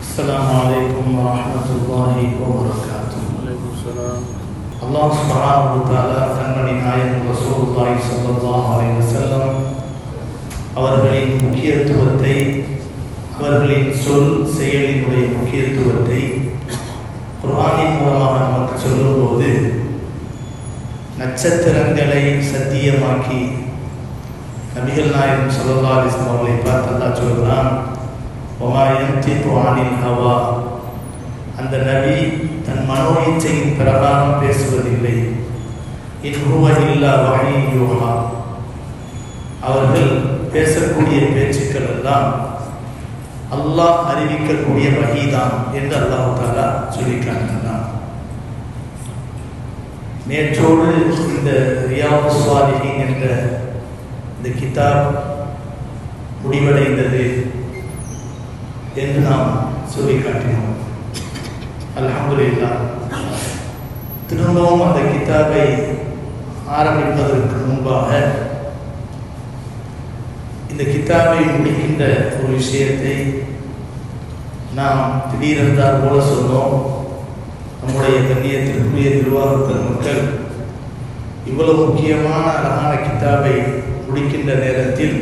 السلام عليكم ورحمة الله وبركاته அல்லாஹ் சுப்ஹானஹு வ தஆலா தன்னுடைய நாயகம் ரசூலுல்லாஹி ஸல்லல்லாஹு அலைஹி வஸல்லம் அவர்களின் முக்கியத்துவத்தை அவர்களின் சொல் செயலினுடைய முக்கியத்துவத்தை குர்ஆனின் மூலமாக நமக்கு சொல்லும்போது நட்சத்திரங்களை சத்தியமாக்கி நபிகள் நாயகம் ஸல்லல்லாஹு அலிஸ்லாம் அவர்களை பார்த்து சொல்கிறான் ஒமா யன்திகு ஹவா. அந்த நபி தன் மனோ இச்சையின் பிரகாரம் பேசுவதில்லை. இன்ஹுவ இல்லா வஹி யோகா அவர்கள் பேசக்கூடிய பேச்சுக்கள் எல்லாம் அல்லாஹ் அறிவிக்கக்கூடிய வகிதான் என்று அல்லாஹ் தாலா சொல்லி நேற்றோடு இந்த ரியாவு சுவாலிஹின் என்ற இந்த கிதாப் முடிவடைந்தது என்று நாம் சொல்லி காட்டினோம் அல்ஹம்துலில்லாஹ். திரும்பவும் அந்த கிதாபை ஆரம்பிப்பதற்கு முன்பாக இந்த கிதாபை முடிக்கின்ற ஒரு விஷயத்தை நாம் திடீரென்றால் போல சொன்னோம். நம்முடைய கண்ணியத்திற்குரிய திருவாரூர் மக்கள் இவ்வளவு முக்கியமான அழகான கித்தாபை முடிக்கின்ற நேரத்தில்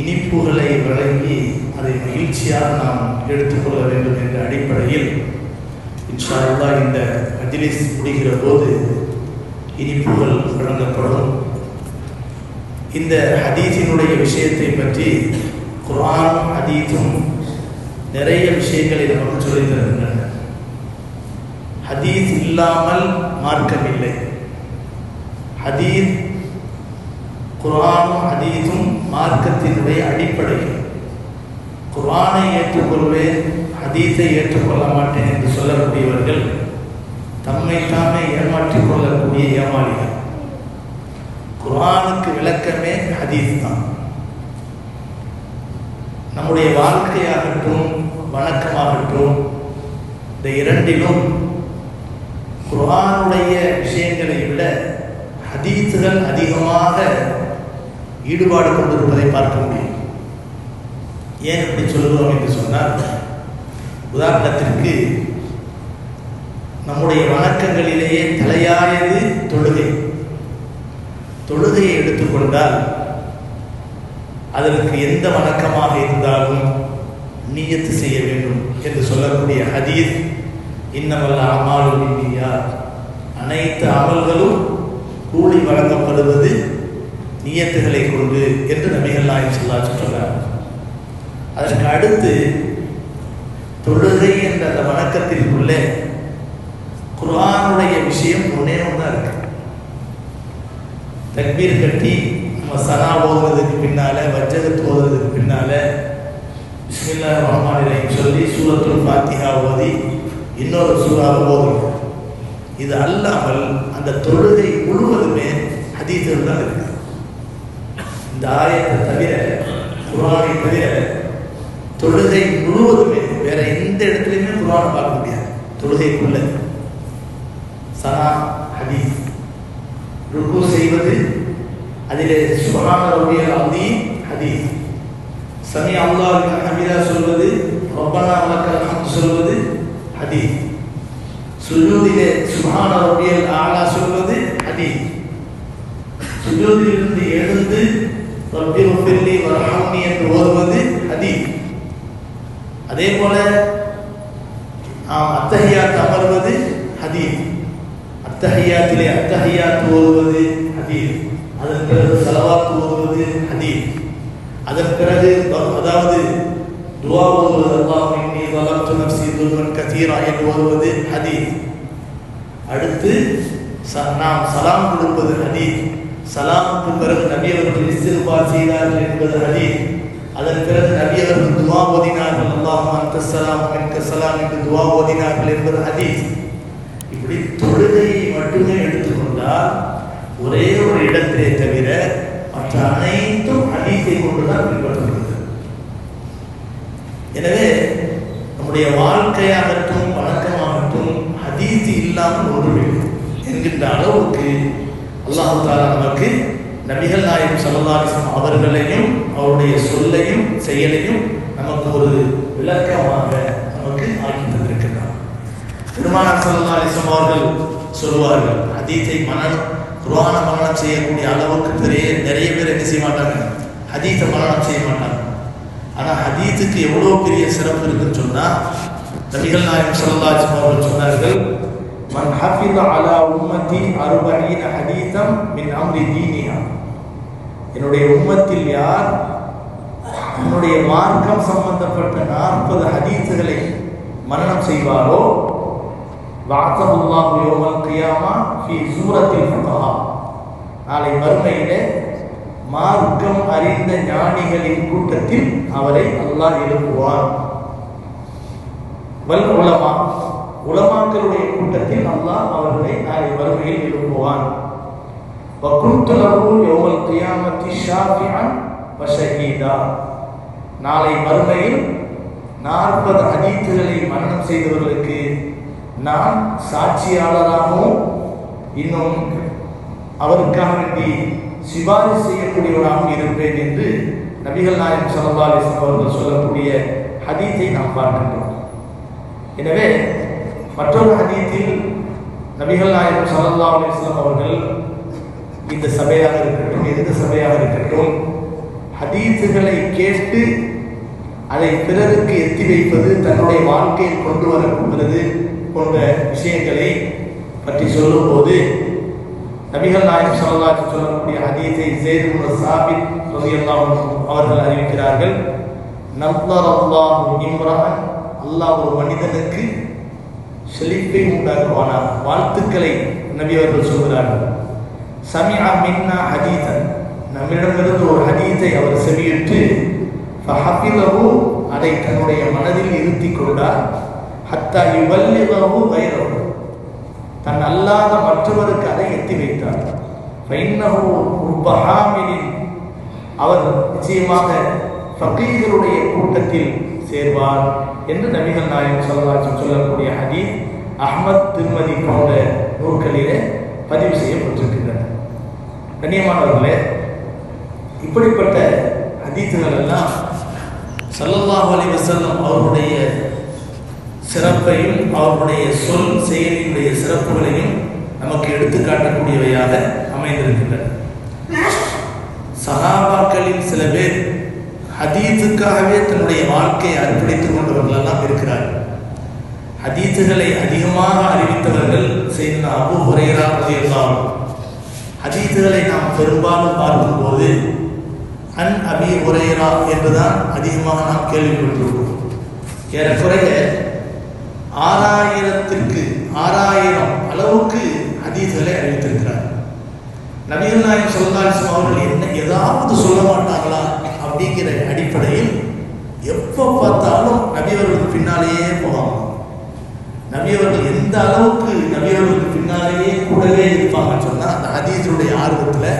இனிப்புகளை வழங்கி அதை மகிழ்ச்சியாக நாம் எடுத்துக்கொள்ள வேண்டும் என்ற அடிப்படையில் இன்ஷா அல்லாஹ் இந்த மஜ்லிஸ் முடிகிற போது இனிப்புகள் வழங்கப்படும். இந்த ஹதீஸினுடைய விஷயத்தை பற்றி குரான் ஹதீஸும் நிறைய விஷயங்களை நமக்கு சொல்லி தருகின்றன. ஹதீஸ் இல்லாமல் மார்க்கம் இல்லை ஹதீஸ் குரானும் ஹதீஸும் மார்க்கத்தினுடைய அடிப்படை குரானை ஏற்றுக்கொள்வேன் ஹதீஸை ஏற்றுக்கொள்ள மாட்டேன் என்று சொல்லக்கூடியவர்கள் தம்மை தாமே ஏமாற்றிக் கொள்ளக்கூடிய ஏமாளிகள். குரானுக்கு விளக்கமே ஹதீஸ் தான். நம்முடைய வாழ்க்கையாகட்டும் வணக்கமாகட்டும் இந்த இரண்டிலும் குரானுடைய விஷயங்களை விட ஹதீத்துகள் அதிகமாக ஈடுபாடு கொண்டிருப்பதை பார்க்க முடியும். ஏன் இப்படி சொல்லுவோம் என்று சொன்னால் உதாரணத்திற்கு நம்முடைய வணக்கங்களிலேயே தலையாயது தொழுகை. தொழுகையை எடுத்துக்கொண்டால் அதற்கு எந்த வணக்கமாக இருந்தாலும் நீயத்து செய்ய வேண்டும் என்று சொல்லக்கூடிய ஹதீஸ் இன்னமல்ல அமாலு நீயா அனைத்து அமல்களும் கூலி வழங்கப்படுவது நியத்துகளை கொண்டு என்று நபிகள் நாயகம் சொல்லாச்சு சொல்றார் அதற்கு அடுத்து தொழுகை என்ற அந்த வணக்கத்திற்குள்ளே குரானுடைய விஷயம் ஒன்னே ஒன்றா இருக்கு. தக்பீர் கட்டி நம்ம சனா ஓதுறதுக்கு பின்னால வஜ்ஜகத் ஓதுறதுக்கு பின்னால பிஸ்மில்லா ரஹ்மான் சொல்லி சூரத்துல் ஃபாத்திஹா ஓதி இன்னொரு சூறாவை ஓதுறோம் இது அல்லாமல் அந்த தொழுகை முழுவதுமே ஹதீஸில் தான் இருக்கு இந்த ஆயத்தை தவிர குரானை தவிர தொழுகை முழுவதுமே வேற எந்த இடத்துலையுமே குரானை பார்க்க முடியாது. தொழுகைக்குள்ள. சனா ஹதீஸ். ருக்கு செய்வது அதிலே சுபஹான ரபியல் அலீம் ஹதீஸ். சமி அல்லாஹ் ஹமீதா சொல்வது ரப்பனா வலக்கல் சொல்வது ஹதீஸ். சுஜூதிலே சுபான ரபியல் ஆலா சொல்வது ஹதீஸ். சுஜூதிலிருந்து எழுந்து ரப்பி ரப்பில்லி வரஹம்னி என்று ஓதுவது ஹதீஸ். அதே போல நாம் சலாம் கொடுப்பது ஹதீஸ். சலாமுக்கு பிறகு நபி அவர்கள் இஸ்திக்பார் செய்தார்கள் என்பது ஹதீஸ். அதன் பிறகு நபி அவர்கள் துவா ஓதினார்கள். அல்லாஹ் அன்க சலாம் மின்க சலாம் என்று துவா ஓதினார்கள் என்பது ஹதீஸ். இப்படி தொழுகையை மட்டுமே எடுத்துக்கொண்டால் ஒரே ஒரு இடத்திலே தவிர மற்ற அனைத்தும் ஹதீஸை கொண்டுதான் பின்பற்றப்படுகிறது. எனவே நம்முடைய வாழ்க்கையாகட்டும் வழக்கமாகட்டும் ஹதீஸ் இல்லாமல் ஒரு என்கின்ற அளவுக்கு அல்லாஹு தாலா நமக்கு நபிகள் நாயகம் சல்லாஹம் அவர்களையும் அவருடைய சொல்லையும் செயலையும் நமக்கு ஒரு விளக்கமாக நமக்கு ஆக்கி தந்திருக்கிறார். பெருமானார் சல்லா அவர்கள் சொல்லுவார்கள் அதீத்தை மனநம் குர்ஆன மரணம் செய்யக்கூடிய அளவுக்கு பெரிய நிறைய பேர் என்ன செய்ய மாட்டாங்க? ஹதீஸை மரணம் செய்ய மாட்டாங்க. ஆனால் ஹதீத்துக்கு எவ்வளோ பெரிய சிறப்பு இருக்குன்னு சொன்னால் நபிகள் நாயகம் சல்லாஜ் அவர்கள் சொன்னார்கள் من حفظ அலா உம்மதி அறுபீன ஹதீதம் மின் அம்ரி தீனியா என்னுடைய உம்மத்தில் யார் என்னுடைய மார்க்கம் சம்பந்தப்பட்ட நாற்பது ஹதீசுகளை மரணம் செய்வாரோ? வாத்தமுல்லாஹு யோமல் கியாமா ஃபி சூரத்தில் ஃபுகஹா நாளை மறுமையிலே மார்க்கம் அறிந்த ஞானிகளின் கூட்டத்தில் அவரை அல்லாஹ் எழுப்புவார். வல் உலமா உலமாக்களுடைய கூட்டத்தில் அல்லாஹ் அவர்களை நாளை வறுமையில் எழுப்புவான். நாளை வறுமையில் நாற்பது அஜீத்துகளை மரணம் செய்தவர்களுக்கு நான் சாட்சியாளராகவும் இன்னும் அவருக்காக வேண்டி சிபாரிசு செய்யக்கூடியவராகவும் இருப்பேன் என்று நபிகள் நாயன் சல்லா அவர்கள் சொல்லக்கூடிய ஹதீத்தை நாம் பார்க்கின்றோம். எனவே மற்றொரு ஹதீத்தில் நபிகள் நாயகம் சல்லா அலிஸ்லாம் அவர்கள் இந்த சபையாக இருக்கட்டும் எந்த சபையாக இருக்கட்டும் ஹதீசுகளை கேட்டு அதை பிறருக்கு எத்தி வைப்பது தன்னுடைய வாழ்க்கையில் கொண்டு வரப்படுகிறது போன்ற விஷயங்களை பற்றி சொல்லும்போது நபிகள் நாயகம் சொல்லலாச்சு சொல்லக்கூடிய ஹதீஸை சேது சாபித் ரலியல்லாஹு அவர்கள் அறிவிக்கிறார்கள் நம்பர் அல்லாஹ் இம்ரான் அல்லாஹ் ஒரு மனிதனுக்கு செழிப்பை உண்டாக்குவானார் வாழ்த்துக்களை நபி அவர்கள் சொல்கிறார்கள் சமியா மின்னா ஹதீதன். நம்மிடமிருந்து ஒரு ஹதீத்தை அவர் செவியிட்டு ஃபஹபிலஹு அதை தன்னுடைய மனதில் இருத்தி கொண்டார். ஹத்தா யுவல்லிலஹு கைரஹு. தன் அல்லாத மற்றவருக்கு அதை எத்தி வைத்தார். ஃபைன்னஹு உப்பஹாமினின் அவர் நிச்சயமாக ஃபகீர்களுடைய கூட்டத்தில் சேர்வார். என்று நபிகள் நாயகம் சொல்லலாச்சும் சொல்லக்கூடிய ஹதீஸ் அஹ்மத் திருமதி போன்ற நூல்களிலே பதிவு செய்யப்பட்டிருக்கின்றன. கண்ணியமானவர்களே இப்படிப்பட்ட ஹதீத்துகள் எல்லாம் சல்லல்லாஹு அலைஹி வஸல்லம் அவருடைய சிறப்பையும் அவருடைய சொல் செயலினுடைய சிறப்புகளையும் நமக்கு எடுத்து காட்டக்கூடியவையாக அமைந்திருக்கின்றன. சஹாபாக்களில் சில பேர் ஹதீஸுக்காகவே தன்னுடைய வாழ்க்கையை அர்ப்பணித்துக் கொண்டவர்கள் எல்லாம் இருக்கிறார்கள். ஹதீஸுகளை அதிகமாக அறிவித்தவர்கள் செய்தா அபு உரையரா ரலியல்லாஹு ஹதீஸுகளை நாம் பெரும்பாலும் பார்க்கும்போது அன் அபி உரையரா என்றுதான் அதிகமாக நாம் கேள்விப்பட்டிருக்கிறோம் ஏறக்குறைய ஆறாயிரத்திற்கு ஆறாயிரம் அளவுக்கு ஹதீஸ்களை அறிவித்திருக்கிறார் நபிகள் நாயகம் சொல்லலாசம் அவர்கள் என்ன ஏதாவது சொல்ல மாட்டாங்களா? அப்படிங்கிற அடிப்படையில் எப்போ பார்த்தாலும் நபியவர்களுக்கு பின்னாலேயே போவாங்க நபியவர்கள் எந்த அளவுக்கு நபியவர்களுக்கு பின்னாலேயே கூடவே இருப்பாங்கன்னு சொன்னால் அந்த ஹதீஸுடைய ஆர்வத்தில்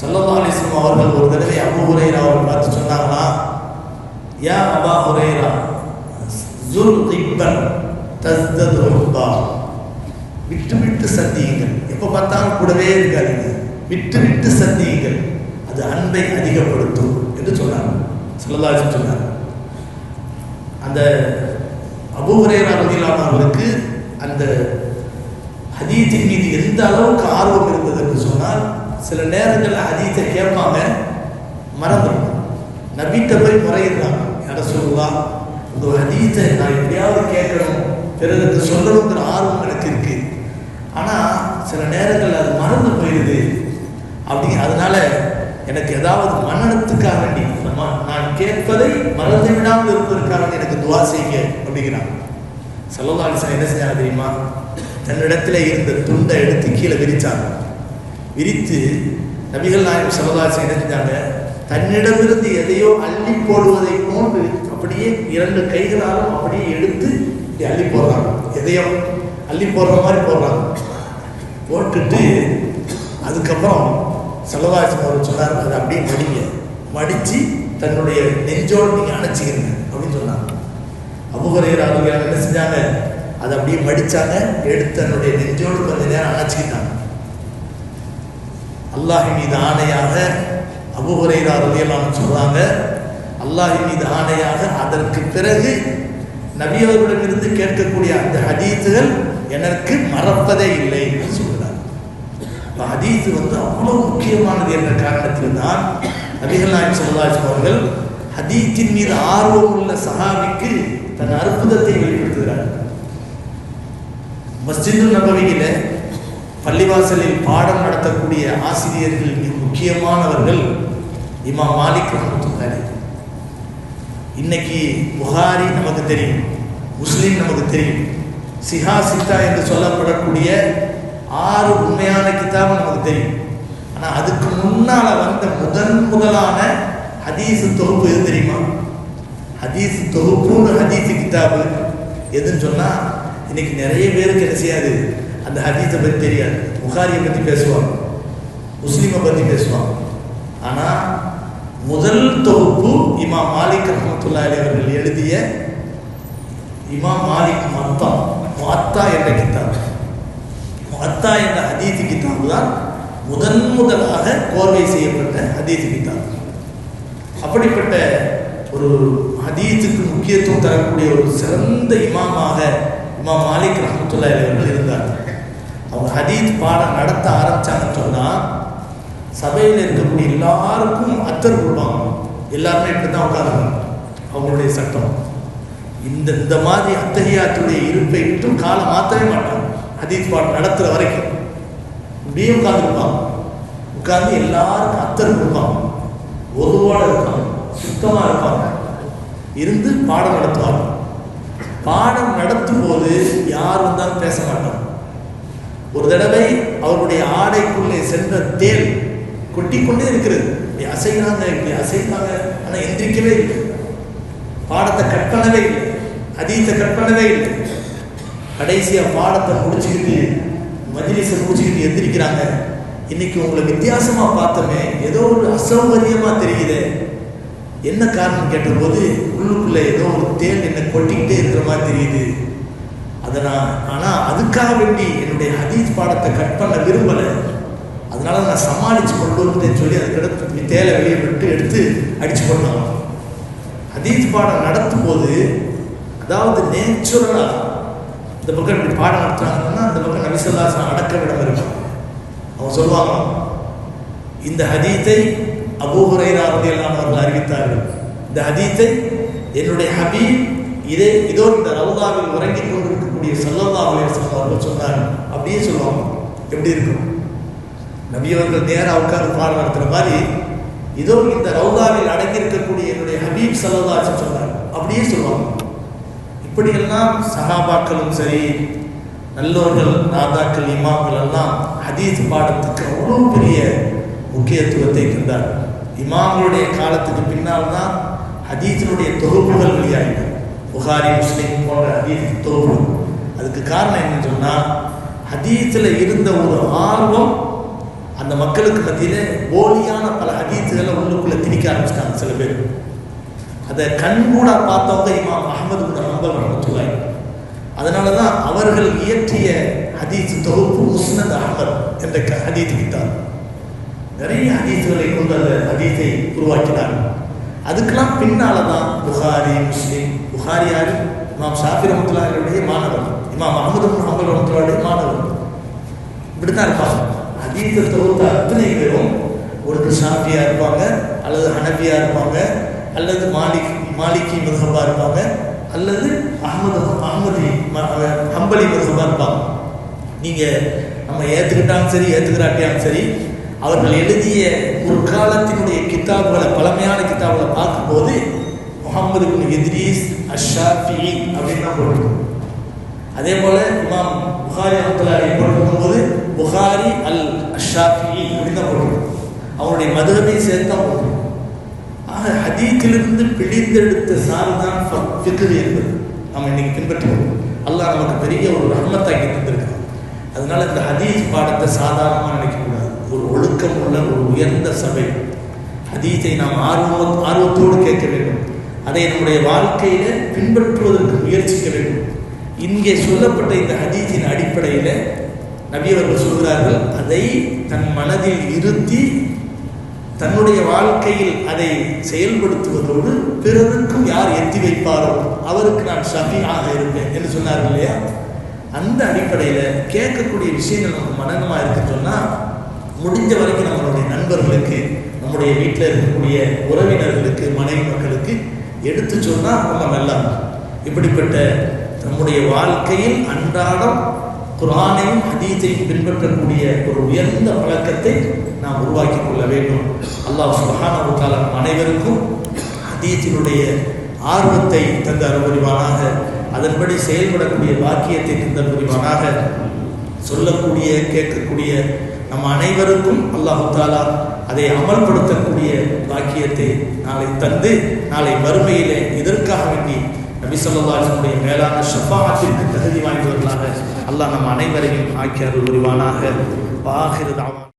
சல்லல்லா அவர்கள் ஒரு தடவை அபு உரையரா அவர்கள் பார்த்து சொன்னாங்களா ஏன் அபா உரையரா ஜுல் திப்பன் தஸ்தது ஹுப்பா. விட்டு விட்டு சந்தியுங்கள். எப்போ பார்த்தாலும் கூடவே இருக்காதீங்க. விட்டு விட்டு சந்தியுங்கள். அது அன்பை அதிகப்படுத்தும். என்று சொன்னாங்க சல்லல்லா சொன்னார். அந்த அபூஹரேரா ரதிலான அவருக்கு அந்த ஹதீத்தின் மீது எந்த அளவுக்கு ஆர்வம் இருந்தது என்று சொன்னால் சில நேரங்களில் ஹதீத்தை கேட்பாங்க மறந்துடும் நபிட்ட போய் முறையிடுறாங்க. யார சொல்லலாம் இந்த ஒரு ஹதீத்தை நான் எப்படியாவது கேட்கணும் பிறருக்கு சொல்லணுங்கிற ஆர்வம் எனக்கு இருக்கு. ஆனால் சில நேரங்களில் அது மறந்து போயிடுது. அப்படி அதனால எனக்கு ஏதாவது மன்னனத்துக்காக வேண்டி நான் கேட்பதை மறந்து விடாமல் இருப்பதற்காக எனக்கு துவா செய்ய அப்படிங்கிறாங்க சல்லல்லாலிசன் என்ன செஞ்சாங்க தெரியுமா? தன்னிடத்தில் இருந்த துண்டை எடுத்து கீழே விரித்தாங்க விரித்து நபிகள் நாயகம் சல்லல்லாலிசன் என்ன செஞ்சாங்க? தன்னிடமிருந்து எதையோ அள்ளி போடுவதை போன்று அப்படியே இரண்டு கைகளாலும் அப்படியே எடுத்து இப்படி அள்ளி போடுறாங்க. எதையோ அள்ளி போடுற மாதிரி போடுறாங்க. போட்டுட்டு அதுக்கப்புறம் செலவாசி அவர் சொன்னார் அதை அப்படியே மடிங்க. மடித்து தன்னுடைய நெஞ்சோடு நீங்கள் அணைச்சிக்கிறீங்க அப்படின்னு சொன்னாங்க. அபுகரையர் அவங்க என்ன செஞ்சாங்க? அதை அப்படியே மடித்தாங்க எடுத்து தன்னுடைய நெஞ்சோடு கொஞ்ச நேரம் அணைச்சிக்கிட்டாங்க. அல்லாஹி மீது ஆணையாக அபுஹுரைரா ரலியல்லாஹு சொல்றாங்க அல்லாஹி மீது ஆணையாக அதற்கு பிறகு நபியவர்களிடமிருந்து கேட்கக்கூடிய அந்த ஹதீத்துகள் எனக்கு மறப்பதே இல்லை. இப்போ ஹதீஸ் வந்து அவ்வளவு முக்கியமானது என்ற காரணத்தில் தான் நபிகள் நாயகம் அவர்கள் ஹதீத்தின் மீது ஆர்வம் உள்ள சஹாபிக்கு தன் அற்புதத்தை வெளிப்படுத்துகிறார் மஸ்ஜிது நபவியில பள்ளிவாசலில் பாடம் நடத்தக்கூடிய ஆசிரியர்கள் மிக முக்கியமானவர்கள் இமா மாலிக் ரஹமத்துல்லாரி இன்னைக்கு புகாரி நமக்கு தெரியும் முஸ்லீம் நமக்கு தெரியும். சிஹா சித்தா என்று சொல்லப்படக்கூடிய ஆறு உண்மையான கிதாபு நமக்கு தெரியும். ஆனால் அதுக்கு முன்னால் வந்த முதன் முதலான ஹதீஸ் தொகுப்பு எது தெரியுமா? ஹதீஸ் தொகுப்புன்னு ஹதீஸ் கிதாபு. எதுன்னு சொன்னால் இன்னைக்கு நிறைய பேருக்கு என்ன செய்யாது? அந்த ஹதீஸை பற்றி தெரியாது. புகாரியை பற்றி பேசுவாங்க. முஸ்லீமை பற்றி பேசுவாங்க. ஆனால் முதல் தொகுப்பு இமாம் மாலிக் ரஹமத்துல்லா அவர்கள் எழுதிய இமாம் மாலிக் மத்தா மத்தா என்ற கிதாபு. மத்தா என்ற ஹதீஸ் கிதாபு தான் முதன் முதலாக கோர்வை செய்யப்பட்ட ஹதீஸ் கிதாபு. அப்படிப்பட்ட ஒரு ஹதீஸுக்கு முக்கியத்துவம் தரக்கூடிய ஒரு சிறந்த இமாமாக இமாம் மாலிக் ரஹமத்துல்லா அவர்கள் இருந்தார். அவங்க ஹதீஸ் பாடம் நடத்த ஆரம்பிச்சாங்கன்னு சொன்னால் சபையில் இருக்கக்கூடிய எல்லாருக்கும் அத்தர் கொடுப்பாங்க. எல்லாருமே இப்படி தான் உட்காருவாங்க அவங்களுடைய சட்டம். இந்த இந்த மாதிரி அத்தகையாத்துடைய இருப்பை விட்டும் காலம் மாற்றவே மாட்டாங்க. ஹதீத் பாடம் நடத்துகிற வரைக்கும் இப்படியே உட்காந்துருப்பாங்க உட்கார்ந்து எல்லாருக்கும் அத்தர் கொடுப்பாங்க. ஒருவோடு இருப்பாங்க. சுத்தமாக இருப்பாங்க. இருந்து பாடம் நடத்துவாங்க. பாடம் நடத்தும் போது யார் வந்தாலும் பேச மாட்டாங்க. ஒரு தடவை அவருடைய ஆடைக்குள்ளே சென்ற தேல் கொட்டிக்கொண்டே இருக்கிறது. இப்படி அசைகிறாங்க இப்படி அசைகிறாங்க. ஆனால் எந்திரிக்கவே இல்லை. பாடத்தை கட் பண்ணவே இல்லை. அதீத்தை கட் பண்ணவே இல்லை. கடைசியாக பாடத்தை முடிச்சுக்கிட்டு மஜிலிசை முடிச்சுக்கிட்டு எந்திரிக்கிறாங்க. இன்னைக்கு உங்களை வித்தியாசமாக பார்த்தோமே ஏதோ ஒரு அசௌகரியமாக தெரியுது. என்ன காரணம் கேட்டபோது உள்ளுக்குள்ளே ஏதோ ஒரு தேல் என்னை கொட்டிக்கிட்டே இருக்கிற மாதிரி தெரியுது. அதை நான் ஆனால் அதுக்காக வேண்டி என்னுடைய ஹதீஸ் பாடத்தை கட் பண்ண விரும்பலை. அதனால நான் சமாளித்து கொண்டு வந்தேன்னு சொல்லி அதுக்கடுத்து தேலை வெளியே விட்டு எடுத்து அடிச்சு போட்டாங்க ஹதீஸ் பாடம் நடத்தும் போது அதாவது நேச்சுரலாக இந்த பக்கம் இப்படி பாடம் நடத்துறாங்கன்னா அந்த பக்கம் நபிசல்லாசன் அடக்க விட இருக்கும் அவங்க சொல்லுவாங்க இந்த ஹதீத்தை அபூஹுரைரா எல்லாம் அவர்கள் அறிவித்தார்கள். இந்த ஹதீத்தை என்னுடைய ஹபீப் இதே இதோ இந்த ரவுதாவில் உறங்கிக் கொண்டிருக்கக்கூடிய சல்லல்லா அலையம் அவர்கள் சொன்னார். அப்படியே சொல்லுவாங்க. எப்படி இருக்கும்? நபி அவர்கள் நேராக உட்கார்ந்து பாடம் நடத்துகிற மாதிரி இதோ இந்த ரவுதாவில் அடங்கியிருக்கக்கூடிய என்னுடைய ஹபீப் சல்லல்லாஹு சொன்னார். அப்படியே சொல்லுவாங்க. இப்படியெல்லாம் சகாபாக்களும் சரி நல்லோர்கள் நாதாக்கள் இமாம்கள் எல்லாம் ஹதீஸ் பாடத்துக்கு அவ்வளோ பெரிய முக்கியத்துவத்தை இருந்தார் இமாம்களுடைய காலத்துக்கு பின்னால் தான் ஹதீஸினுடைய தொகுப்புகள் வெளியாகின. புகாரி முஸ்லீம் போன்ற ஹதீஸ் தொகுப்பு அதுக்கு காரணம் என்னன்னு சொன்னால் ஹதீஸில் இருந்த ஒரு ஆர்வம் அந்த மக்களுக்கு மத்தியில் போலியான பல ஹதீஸுகளை உள்ளுக்குள்ளே திணிக்க ஆரம்பிச்சிட்டாங்க சில பேர். அதை கண்கூட பார்த்தவங்க இமாம் அகமது குன் ஹம்பல் ரஹமத்துல்லாஹி. அதனால தான் அவர்கள் இயற்றிய ஹதீஸ் தொகுப்பு உஸ்னத் அஹமத் என்ற க- ஹதீஸ் கிட்டார் நிறைய ஹதீஸ்களை கொண்டு அந்த ஹதீஸை உருவாக்கினார். அதுக்கெல்லாம் பின்னால தான் புகாரி முஸ்லீம் புகாரி யாரு? இமாம் ஷாஃபி ரஹமத்துல்லாஹியுடைய மாணவர். இமாம் அகமது குன் ஹம்பல் ரஹமத்துல்லாஹுடைய மாணவர். இப்படி தான் இருப்பாங்க. ஹதீஸை தொகுத்த அத்தனை பேரும் ஒருத்தர் ஷாஃபியா இருப்பாங்க அல்லது ஹனபியா இருப்பாங்க அல்லது மாலிக் மாலிகி மதுஹபா இருப்பாங்க. அல்லது அகமது அகமதி ம- ஹம்பலி மதுஹபா இருப்பாங்க. நீங்கள் நம்ம ஏற்றுக்கிட்டாலும் சரி ஏற்றுக்கிறாட்டியாலும் சரி அவர்கள் எழுதிய முற்காலத்தினுடைய கித்தாபுகளை பழமையான கித்தாபுகளை பார்க்கும்போது முகமது பின் இத்ரீஸ் அஷாஃபி அப்படின்னு தான் போட்டிருக்கும் அதே போல் இமாம் புகாரி அப்துல்லாஹி போட்டிருக்கும் போது புகாரி அல் அஷாஃபி அப்படின்னு தான் போட்டிருக்கும் அவனுடைய மதுரமை சேர்த்து தான் போட்டிருக்கும் ஆக ஹதீத்திலிருந்து பிழிந்தெடுத்த சாறு தான் ஃபிக்ரு என்பது நம்ம இன்னைக்கு பின்பற்றுவோம். அல்லாஹ் நமக்கு பெரிய ஒரு ரஹ்மத்தாக்கி தந்திருக்கான். அதனால இந்த ஹதீஸ் பாடத்தை சாதாரணமாக நினைக்கக்கூடாது. ஒரு ஒழுக்கம் உள்ள ஒரு உயர்ந்த சபை. ஹதீஸை நாம் ஆர்வம் ஆர்வத்தோடு கேட்க வேண்டும். அதை நம்முடைய வாழ்க்கையில பின்பற்றுவதற்கு முயற்சிக்க வேண்டும். இங்கே சொல்லப்பட்ட இந்த ஹதீஸின் அடிப்படையில் நபியவர்கள் சொல்கிறார்கள் அதை தன் மனதில் இருத்தி தன்னுடைய வாழ்க்கையில் அதை செயல்படுத்துவதோடு பிறருக்கும் யார் எத்தி வைப்பாரோ அவருக்கு நான் ஷஃபியாக இருப்பேன் என்று சொன்னார்கள் இல்லையா அந்த அடிப்படையில் கேட்கக்கூடிய விஷயங்கள் நமக்கு மனநமாக இருக்குன்னு சொன்னால் முடிஞ்ச வரைக்கும் நம்மளுடைய நண்பர்களுக்கு நம்முடைய வீட்டில் இருக்கக்கூடிய உறவினர்களுக்கு மனைவி மக்களுக்கு எடுத்து சொன்னால் ரொம்ப நல்லா இருக்கும். இப்படிப்பட்ட நம்முடைய வாழ்க்கையில் அன்றாடம் குரானையும் ஹதீஸையும் பின்பற்றக்கூடிய ஒரு உயர்ந்த பழக்கத்தை நாம் உருவாக்கி கொள்ள வேண்டும். அல்லாஹ் சுபஹானஹு தஆலா அனைவருக்கும் ஹதீஸினுடைய ஆர்வத்தை தந்த அனுபவிவானாக அதன்படி செயல்படக்கூடிய பாக்கியத்தை தந்த அனுபவிவானாக சொல்லக்கூடிய கேட்கக்கூடிய நம் அனைவருக்கும் அல்லாஹு தாலா அதை அமல்படுத்தக்கூடிய பாக்கியத்தை நாளை தந்து நாளை மறுமையிலே இதற்காக வேண்டி நபி சொல்லாஹுடைய மேலான ஷஃபாத்திற்கு தகுதி வாய்ந்தவர்களாக அல்லாஹ் நம் அனைவரையும் ஆக்கி உருவானாக புரிவானாக.